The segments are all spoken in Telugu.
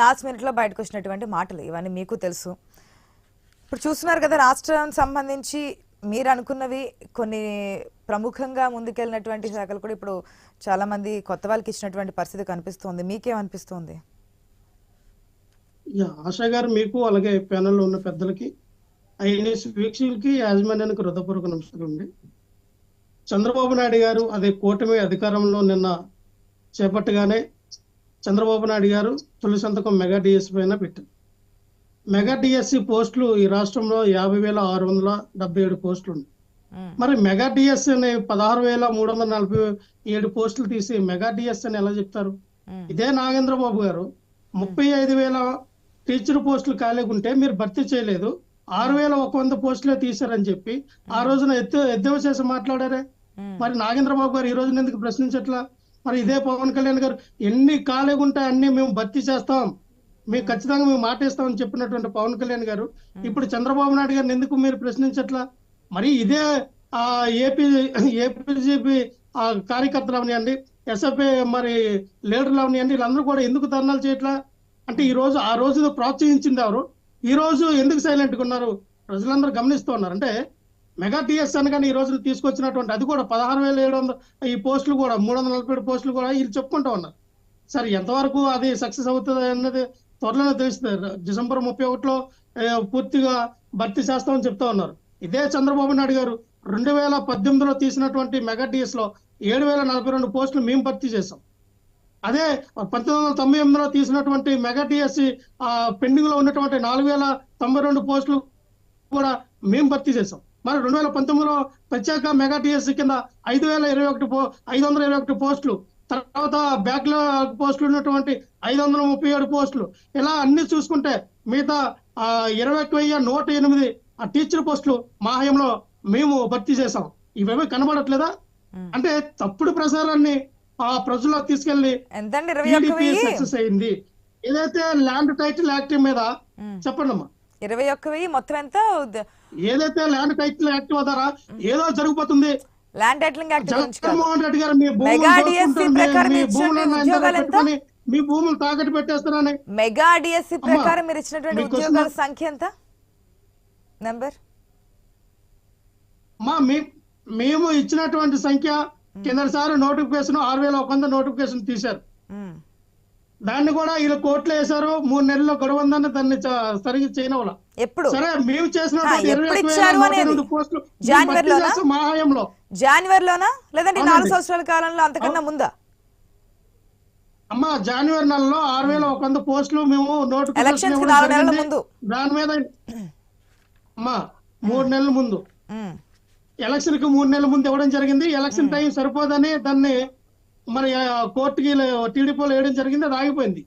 లాస్ట్ మినిట్లో బయటకు వచ్చినటువంటి మాటలు ఇవన్నీ మీకు తెలుసు. ఇప్పుడు చూస్తున్నారు కదా రాష్ట్రం సంబంధించి మీరు అనుకున్నవి కొన్ని ప్రముఖంగా ముందుకెళ్ళినటువంటి శాఖలు కూడా ఇప్పుడు చాలామంది కొత్త వాళ్ళకి ఇచ్చినటువంటి పరిస్థితి కనిపిస్తుంది. మీకేమనిపిస్తుంది? యా, ఆశా గారు మీకు అలాగే ప్యానెల్లో ఉన్న పెద్దలకి ఐఎన్ఎస్ వీక్షకులకి యాజమాన్యానికి హృదయపూర్వక నమస్కారం అండి. చంద్రబాబు నాయుడు గారు అదే కూటమి అధికారంలో నిన్న చేపట్టగానే చంద్రబాబు నాయుడు గారు తొలి సంతకం మెగా డిఎస్సి పైన పెట్టారు. మెగా డిఎస్సి పోస్టులు ఈ రాష్ట్రంలో యాభై వేల ఆరు వందల డెబ్బై ఏడు పోస్టులు ఉన్నాయి. మరి మెగా డిఎస్సి అనే పదహారు వేల మూడు వందల నలభై ఏడు పోస్టులు తీసి మెగా డిఎస్సి అని ఎలా చెప్తారు. ఇదే నాగేంద్ర బాబు గారు ముప్పై ఐదు వేల టీచర్ పోస్టులు ఖాళీగా ఉంటే మీరు భర్తీ చేయలేదు. ఆరు వేల ఒక వంద పోస్టులే తీశారని చెప్పి ఆ రోజున ఎత్తు ఎద్దేవా చేసి మాట్లాడారే. మరి నాగేంద్ర బాబు గారు ఈ రోజున ఎందుకు ప్రశ్నించట్లా? మరి ఇదే పవన్ కళ్యాణ్ గారు ఎన్ని ఖాళీగా ఉంటాయి అన్ని మేము భర్తీ చేస్తాం. మేము ఖచ్చితంగా మేము మాట ఇస్తామని చెప్పినటువంటి పవన్ కళ్యాణ్ గారు. ఇప్పుడు చంద్రబాబు నాయుడు గారిని ఎందుకు మీరు ప్రశ్నించట్లా? మరి ఇదే ఆ ఏపీ ఏపీజీపీ ఆ కార్యకర్తలు అవనివ్వండి ఎస్ఎఫ్ఏ మరి లీడర్లు అవనివ్వండి వీళ్ళందరూ కూడా ఎందుకు ధర్నాలు చేయట్లా? అంటే ఈ రోజు ఆ రోజు ప్రోత్సహించింది ఎవరు? ఈ రోజు ఎందుకు సైలెంట్గా ఉన్నారు? ప్రజలందరూ గమనిస్తూ ఉన్నారు. అంటే మెగా టీఎస్ఎన్ కానీ ఈ రోజు తీసుకొచ్చినటువంటి అది కూడా పదహారు వేల ఏడు వందల ఈ పోస్టులు కూడా మూడు వందల నలభై ఏడు పోస్టులు కూడా వీళ్ళు చెప్పుకుంటూ ఉన్నారు. సరే ఎంతవరకు అది సక్సెస్ అవుతుంది అన్నది త్వరలోనే తెలుస్తుంది. డిసెంబర్ ముప్పై ఒకటిలో పూర్తిగా భర్తీ చేస్తామని చెప్తా ఉన్నారు. ఇదే చంద్రబాబు నాయుడు గారు రెండు వేల పద్దెనిమిదిలో తీసినటువంటి మెగా డిఎస్లో ఏడు వేల నలభై రెండు పోస్టులు మేము భర్తీ చేసాం అదే పంతొమ్మిది వందల తొంభై ఎనిమిదిలో తీసినటువంటి మెగా టిఎస్సి పెండింగ్లో ఉన్నటువంటి నాలుగు వేల తొంభై రెండు పోస్టులు కూడా మేము భర్తీ చేసాం మరి రెండు వేల పంతొమ్మిదిలో ప్రత్యేక మెగా టిఎస్సి కింద ఐదు వేల ఇరవై ఒకటి పో ఐదు వందల ఇరవై ఒకటి పోస్టులు తర్వాత బ్యాక్లాగ్ పోస్టులు ఉన్నటువంటి ఐదు వందల ముప్పై ఏడు పోస్టులు. ఇలా అన్ని చూసుకుంటే మిగతా ఇరవై వెయ్యి నూట ఎనిమిది ఆ టీచర్ పోస్టులు మా హయంలో మేము భర్తీ చేసాం ఇవేమీ కనబడట్లేదా. అంటే తప్పుడు ప్రసారాన్ని ఆ ప్రజల్లో తీసుకెళ్ళి సక్సెస్ అయింది. ఏదైతే ల్యాండ్ టైటిల్ యాక్ట్ మీద. చెప్పండి అమ్మా ఇరవై ఒక్క వెయ్యి మొత్తం ఎంత ఏదైతే ల్యాండ్ టైటిల్ యాక్ట్ ద్వారా ఏదో జరిగిపోతుంది. Land titling act Jaganmohan Reddy గారు మీ భూములు మీ- భూములు తాకట్టు పెట్టేస్తారని మెగా డిఎస్సి ప్రకారం మీరు ఇచ్చినటువంటి ఉద్యోగాల సంఖ్య ఎంత? నంబర్ మా మీ మేము ఇచ్చినటువంటి సంఖ్య కిందసారి నోటిఫికేషన్ ఆరు వేల ఒక వంద నోటిఫికేషన్ తీశారు. దాన్ని కూడా వీళ్ళు కోర్టులో వేశారు మూడు నెలల్లో గడువు ఉందని దాన్ని సరిగ్గా చేయనవల ఎప్పుడు? సరే మేము చేసిన మేము జనవరిలోనా? లేదంటే నాలుగు. సంవత్సరాల కాలంలో అంతకన్నా ముందా? అమ్మ జనవరి నెలలో ఆరు వేల ఒక వంద పోస్టులు మేము నోటిఫికేషన్. ముందు. దాని మీద అమ్మా మూడు నెలల ముందు. ఎలక్షన్కి మూడు నెలల ముందు ఇవ్వడం జరిగింది. ఎలక్షన్ టైం సరిపోదని దాన్ని మరి కోర్టుకి టీడీపీలో వేయడం జరిగింది అది ఆగిపోయింది.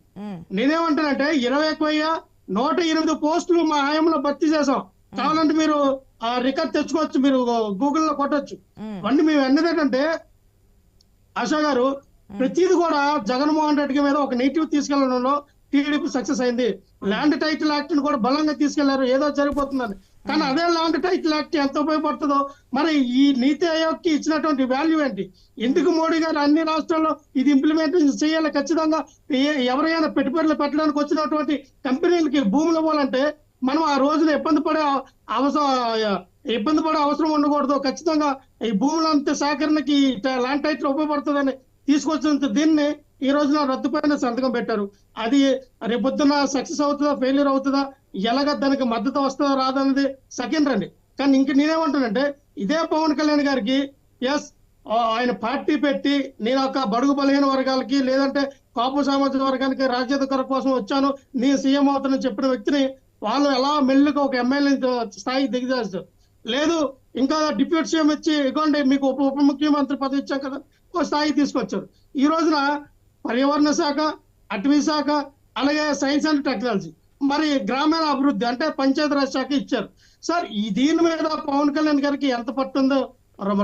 నేనేమంటానంటే ఇరవై ఎక్కువ నూట ఎనిమిది పోస్టులు మా హయాంలో భర్తీ చేసాం కావాలంటే మీరు ఆ రికార్డ్ తెచ్చుకోవచ్చు మీరు గూగుల్లో కొట్టొచ్చు. ఉమ్, ఇవన్నీ మేము అన్నది ఏంటంటే ఆశా గారు ప్రతిది కూడా జగన్మోహన్ రెడ్డి మీద ఒక నెగిటివ్ తీసుకెళ్ళడంలో టీడీపీ సక్సెస్ అయింది. ల్యాండ్ టైటిల్ యాక్ట్ని కూడా బలంగా తీసుకెళ్ళారు. ఏదో జరిగిపోతుందని. కానీ అదే లాంగ్ టైటిల్ యాక్ట్ ఎంత ఉపయోగపడుతుందో? మరి ఈ నీతి ఆయోగ్కి ఇచ్చినటువంటి వాల్యూ ఏంటి? ఎందుకు మోడీ గారు అన్ని రాష్ట్రాల్లో ఇది ఇంప్లిమెంట్ చేయాలి ఖచ్చితంగా. ఎవరైనా పెట్టుబడులు పెట్టడానికి వచ్చినటువంటి కంపెనీలకి భూములు ఇవ్వాలంటే మనం ఆ రోజున ఇబ్బంది పడే అవసరం ఇబ్బంది పడే అవసరం ఉండకూడదు. ఖచ్చితంగా ఈ భూములంతా సేకరణకి ల్యాండ్ టైటిల్ ఉపయోగపడుతుందని తీసుకొచ్చినంత దీన్ని ఈ రోజున రద్దుపైన సంతకం పెట్టారు. అది రేపొద్దున సక్సెస్ అవుతుందా ఫెయిల్యూర్ అవుతుందా ఎలాగ దానికి మద్దతు వస్తుందా రాదన్నది సెకండ్ రండి. కానీ ఇంక నేనేమంటానంటే ఇదే పవన్ కళ్యాణ్ గారికి ఎస్ ఆయన పార్టీ పెట్టి నేను ఒక బడుగు బలహీన వర్గాలకి లేదంటే కాపు సామాజిక వర్గానికి రాజ్యాధికార కోసం వచ్చాను నేను సీఎం అవుతానని చెప్పిన వ్యక్తిని వాళ్ళు ఎలా మెల్లుగా ఒక ఎమ్మెల్యే స్థాయికి దిగజారు లేదు ఇంకా డిప్యూటీ సీఎం ఇచ్చి ఇగోండి మీకు ఉప ఉప ముఖ్యమంత్రి పదవి ఇచ్చాం కదా ఒక స్థాయికి తీసుకొచ్చారు. ఈ రోజున పర్యావరణ శాఖ అటవీ శాఖ అలాగే సైన్స్ అండ్ టెక్నాలజీ మరి గ్రామీణ అభివృద్ధి అంటే పంచాయతీరాజ్ శాఖ ఇచ్చారు. సార్ ఈ దీని మీద పవన్ కళ్యాణ్ గారికి ఎంత పట్టుందో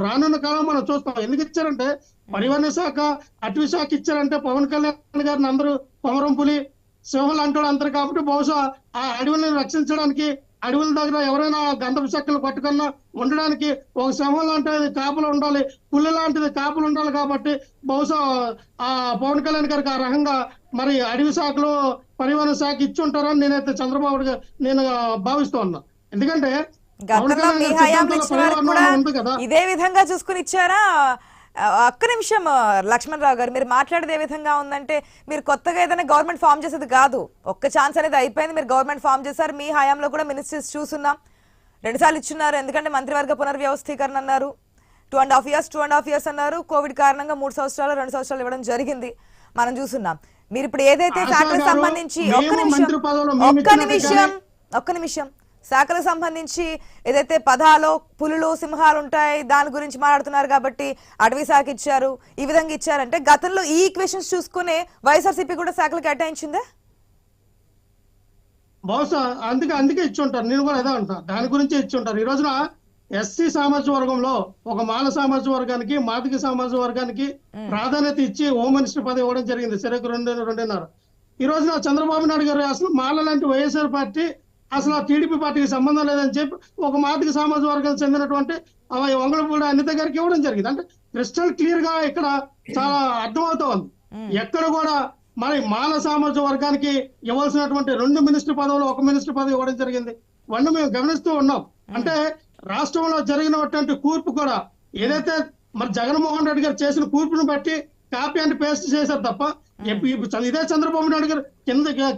రానున్న కాలం మనం చూస్తాం. ఎందుకు ఇచ్చారంటే పరివహన శాఖ అటవీ శాఖ ఇచ్చారంటే పవన్ కళ్యాణ్ గారిని అందరూ కొమరం పులి సింహలు అంటాడు అంటారు కాబట్టి బహుశా ఆ అడవులను రక్షించడానికి అడవుల దగ్గర ఎవరైనా గంధపు చెక్కలు పట్టుకున్నా ఉండడానికి ఒక సింహం లాంటిది కాపులు ఉండాలి పులి లాంటిది కాపులు ఉండాలి కాబట్టి బహుశా ఆ పవన్ కళ్యాణ్ గారికి ఆ రకంగా మరి అడవి శాఖలో పరివహన శాఖ ఇచ్చి ఉంటారని నేనైతే చంద్రబాబు నేను భావిస్తూ ఉన్నా. ఎందుకంటే గతంలో మీ హయాంలో ఇదే విధంగా చూసుకుని ఇచ్చారా? ఒక్క నిమిషం లక్ష్మణరావు గారు మీరు మాట్లాడేది ఏ విధంగా ఉందంటే మీరు కొత్తగా ఏదైనా గవర్నమెంట్ ఫామ్ చేసేది కాదు. ఒక్క ఛాన్స్ అనేది అయిపోయింది మీరు గవర్నమెంట్ ఫామ్ చేశారు మీ హయాంలో కూడా మినిస్టర్స్ చూస్తున్నాం రెండుసార్లు ఇచ్చున్నారు ఎందుకంటే మంత్రివర్గ పునర్వ్యవస్థీకరణ అన్నారు. Two and half years two and half years అన్నారు. కోవిడ్ కారణంగా మూడు సంవత్సరాలు రెండు సంవత్సరాలు ఇవ్వడం జరిగింది. మనం చూస్తున్నాం మీరు ఇప్పుడు ఏదైతే సంబంధించి ఒక్క నిమిషం ఒక్క నిమిషం ఒక్క నిమిషం. శాఖలకు సంబంధించి ఏదైతే పదాలు పులులు సింహాలు ఉంటాయి దాని గురించి మాట్లాడుతున్నారు కాబట్టి అటవీ శాఖ ఇచ్చారు ఈ విధంగా ఇచ్చారంటే గతంలో ఈ ఈక్వేషన్స్ చూసుకునే వైఎస్ఆర్సీపీ కూడా శాఖలు కేటాయించిందా? బహుశా అందుకే అందుకే ఇచ్చి ఉంటారు నేను కూడా అదే అంటా దాని గురించే ఇచ్చి ఉంటారు ఈ రోజున ఎస్సీ సామాజిక వర్గంలో ఒక మాల సామాజిక వర్గానికి మాదిక సామాజిక వర్గానికి ప్రాధాన్యత ఇచ్చి హోమ్ మినిస్టర్ పదవి ఇవ్వడం జరిగింది. సరికి రెండు రెండున్నర. ఈ రోజున చంద్రబాబు నాయుడు గారు అసలు మాల లాంటి వైఎస్ఆర్ పార్టీ అసలు ఆ టీడీపీ పార్టీకి సంబంధం లేదని చెప్పి ఒక మాదిక సామాజిక వర్గానికి చెందినటువంటి వంగళపూడి అనిత గారికి ఇవ్వడం జరిగింది. అంటే క్రిస్టల్ క్లియర్గా ఇక్కడ చాలా అర్థమవుతా ఉంది ఎక్కడ కూడా మరి మాల సామాజిక వర్గానికి ఇవ్వాల్సినటువంటి రెండు మినిస్టర్ పదవులు ఒక మినిస్టర్ పదవి ఇవ్వడం జరిగింది. ఇవన్నీ మేము గమనిస్తూ ఉన్నాం. అంటే రాష్ట్రంలో జరిగినటువంటి కూర్పు కూడా ఏదైతే మరి జగన్మోహన్ రెడ్డి గారు చేసిన కూర్పును బట్టి కాపీ అండ్ పేస్ట్ చేశారు తప్ప ఇదే చంద్రబాబు నాయుడు గారు కింద కింద